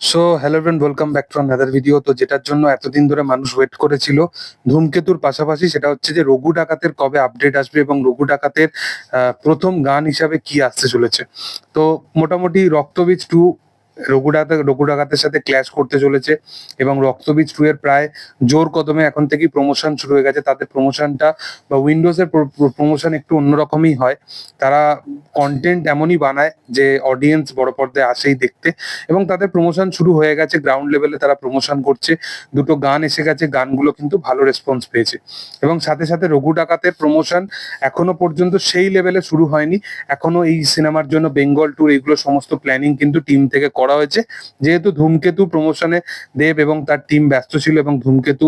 So hello friend welcome back to another video তো যেটার জন্য এতদিন ধরে মানুষ ওয়েট করেছিল, ধূমকেতুর পাশাপাশি সেটা হচ্ছে যে রঘু ডাকাতের কবে আপডেট আসবে এবং রঘু ডাকাতের প্রথম গান হিসাবে কি আসতে চলেছে? তো মোটামুটি রক্তবীজ টু রঘু ডাকাত রঘু ডাকাতের সাথে ক্ল্যাশ করতে চলেছে এবং রক্তবীজ টু এর প্রায় জোর কদমে এখন থেকেই প্রমোশন শুরু হয়ে গেছে। তাদের প্রমোশনটা বা উইন্ডোজের প্রমোশন একটু অন্যরকমই হয়। তারা কন্টেন্ট এমনই বানায় যে অডিয়েন্স বড় পর্দায় আসেই দেখতে এবং তাদের প্রমোশন শুরু হয়ে গেছে। গ্রাউন্ড লেভেলে তারা প্রমোশন করছে। দুটো গান এসে গেছে। গানগুলো কিন্তু ভালো রেসপন্স পেয়েছে। এবং সাথে সাথে রঘু ডাকাতের প্রমোশন এখনও পর্যন্ত সেই লেভেলে শুরু হয়নি। এখনও এই সিনেমার জন্য বেঙ্গল ট্যুর এগুলো সমস্ত প্ল্যানিং কিন্তু টিম থেকে করা হয়েছে। যেহেতু ধূমকেতু প্রমোশনে দেব এবং তার টিম ব্যস্ত ছিল এবং ধূমকেতু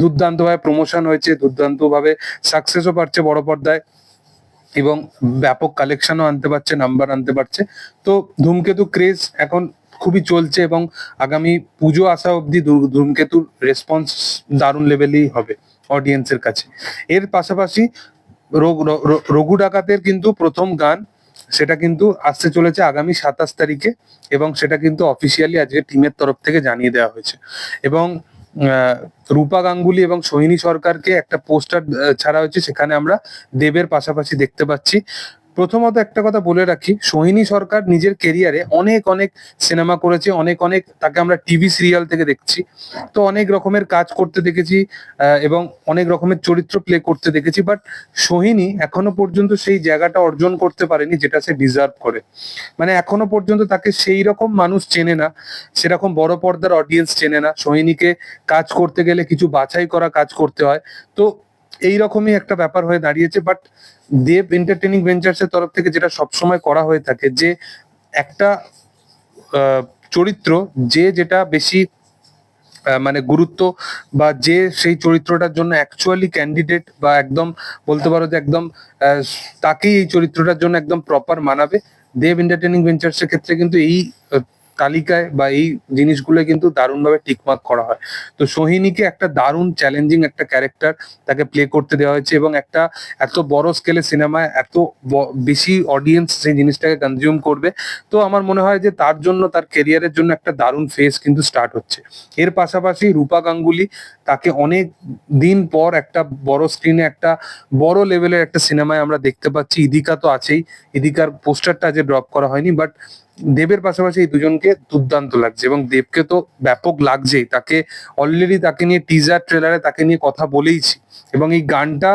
দুর্দান্তভাবে প্রমোশন হয়েছে, দুর্দান্তভাবে সাকসেসও পাচ্ছে বড় পর্দায় এবং ব্যাপক কালেকশনও আনতে পারছে নাম্বার আনতে পারছে। তো ধূমকেতু ক্রেজ এখন খুবই চলছে এবং আগামী পুজো আসা অবধি ধূমকেতুর রেসপন্স দারুণ লেভেলেই হবে অডিয়েন্সের কাছে। এর পাশাপাশি রঘু ডাকাতের কিন্তু প্রথম গান সেটা কিন্তু আসতে চলেছে আগামী সাতাশ তারিখে এবং সেটা কিন্তু অফিসিয়ালি আজকে টিমের তরফ থেকে জানিয়ে দেওয়া হয়েছে। এবং রূপা গাঙ্গুলি এবং সোহিনী সরকারকে একটা পোস্টার ছাড়া হয়েছে, সেখানে আমরা দেবের পাশাপাশি দেখতে পাচ্ছি। প্রথমত একটা কথা বলে রাখি, সোহিনী সরকার নিজের কেরিয়ারে অনেক অনেক সিনেমা করেছে, অনেক অনেক তাকে আমরা টিভি সিরিয়াল থেকে দেখছি। তো অনেক রকমের কাজ করতে দেখেছি এবং অনেক রকমের চরিত্র প্লে করতে দেখেছি বাট সোহিনী এখনও পর্যন্ত সেই জায়গাটা অর্জন করতে পারেনি যেটা সে ডিজার্ভ করে। মানে এখনও পর্যন্ত তাকে সেই রকম মানুষ চেনে না, সেরকম বড় পর্দার অডিয়েন্স চেনে না। সোহিনীকে কাজ করতে গেলে কিছু বাছাই করা কাজ করতে হয়। তো এই রকমই একটা ব্যাপার হয়ে দাঁড়িয়েছে বাট দেব এন্টারটেনিং ভেঞ্চার্সের তরফ থেকে যেটা সবসময় করা হয়ে থাকে যে একটা চরিত্র যে যেটা বেশি মানে গুরুত্ব বা যে সেই চরিত্রটার জন্য অ্যাকচুয়ালি ক্যান্ডিডেট বা একদম বলতে পারো যে একদম তাকেই এই চরিত্রটার জন্য একদম প্রপার মানাবে। দেব এন্টারটেনিং ভেঞ্চার্সের ক্ষেত্রে কিন্তু এই তালিকায় বা এই জিনিসগুলো কিন্তু দারুণভাবে টিকমার্ক করা হয়। তো সোহিনীকে একটা দারুণ চ্যালেঞ্জিং একটা ক্যারেক্টার তাকে প্লে করতে দেওয়া হয়েছে এবং একটা এত বড় স্কেলে সিনেমায় এত বেশি অডিয়েন্স সেই জিনিসটাকে কনজিউম করবে। তো আমার মনে হয় যে তার জন্য, তার কেরিয়ারের জন্য একটা দারুণ ফেজ কিন্তু স্টার্ট হচ্ছে। এর পাশাপাশি রূপা গাঙ্গুলি তাকে অনেক দিন পর একটা বড় স্ক্রিনে একটা বড় লেভেলের একটা সিনেমায় আমরা দেখতে পাচ্ছি। ইদিকা তো আছেই। ইদিকার পোস্টারটা যে ড্রপ করা হয়নি বাট দেবের পাশাপাশি এই দুজনকে দুর্দান্ত লাগছে এবং দেবকে তো ব্যাপক লাগছেই। তাকে অলরেডি তাকে নিয়ে টিজার ট্রেলারে তাকে নিয়ে কথা বলেইছি। এবং এই গানটা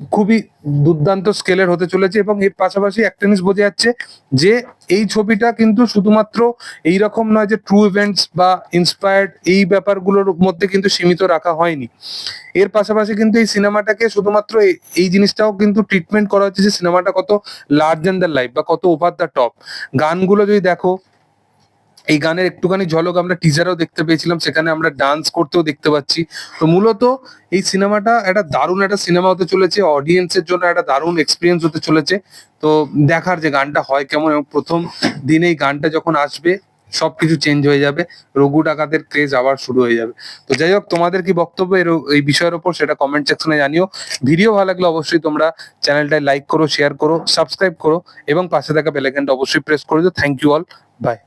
খুবই দুর্দান্ত স্কেলের হতে চলেছে এবং এর পাশাপাশি একটা জিনিস বোঝা যাচ্ছে যে এই ছবিটা কিন্তু শুধুমাত্র এই রকম নয় যে ট্রু ইভেন্টস বা ইন্সপায়ার্ড এই ব্যাপারগুলোর মধ্যে কিন্তু সীমিত রাখা হয়নি। এর পাশাপাশি কিন্তু এই সিনেমাটাকে শুধুমাত্র এই- জিনিসটাও কিন্তু ট্রিটমেন্ট করা হচ্ছে যে সিনেমাটা কত লার্জ অ্যান্ড দ্য লাইফ বা কত ওভার দ্য টপ গানগুলো যদি দেখো এই গানের একটুখানি ঝলক আমরা টিজারও দেখতে পেয়েছিলাম, সেখানে আমরা ডান্স করতেও দেখতে পাচ্ছি। তো মূলত এই সিনেমাটা একটা দারুণ একটা সিনেমা হতে চলেছে অডিয়েন্সের জন্য একটা দারুণ এক্সপিরিয়েন্স হতে চলেছে। তো দেখার যে গানটা হয় কেমন এবং প্রথম দিনে এই গানটা যখন আসবে, সবকিছু চেঞ্জ হয়ে যাবে, রঘু ডাকাতের ক্রেজ আবার শুরু হয়ে যাবে। তো যাই হোক, তোমাদের কি বক্তব্য এর এই বিষয়ের উপর সেটা কমেন্ট সেকশনে জানিও। ভিডিও ভালো লাগলে অবশ্যই তোমরা চ্যানেলটায় লাইক করো শেয়ার করো সাবস্ক্রাইব করো এবং পাশে থাকা বেলাইকনটা অবশ্যই প্রেস করে দিও। Thank you all by